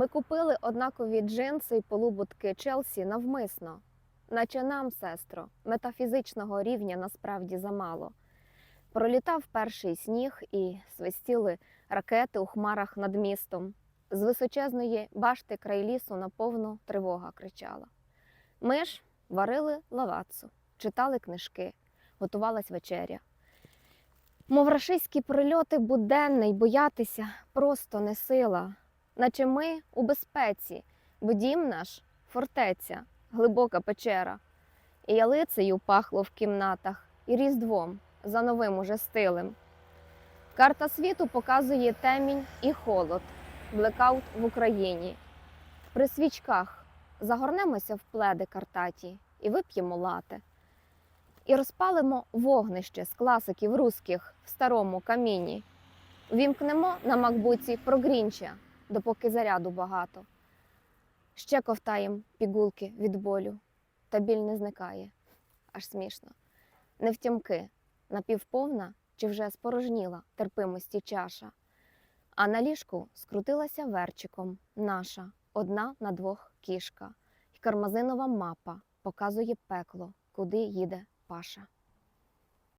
Ми купили однакові джинси і полуботки Челсі навмисно. Наче нам, сестро, метафізичного рівня насправді замало. Пролітав перший сніг і свистіли ракети у хмарах над містом. З височезної башти край лісу наповну тривога кричала. Ми ж варили лавацу, читали книжки, готувалась вечеря. Мов рашистські прильоти буденний боятися просто не сила, наче ми у безпеці, бо дім наш фортеця, глибока печера. І ялицею пахло в кімнатах, і різдвом за новим уже стилем. Карта світу показує темінь і холод, блекаут в Україні. При свічках загорнемося в пледи картаті і вип'ємо лате. І розпалимо вогнище з класиків руських в старому каміні. Вімкнемо на макбуці про Грінча, допоки заряду багато. Ще ковтаєм пігулки від болю, та біль не зникає, аж смішно. Не втямки, напівповна чи вже спорожніла терпимості чаша. А на ліжку скрутилася верчиком наша, одна на двох кішка, і кармазинова мапа показує пекло, куди їде Паша.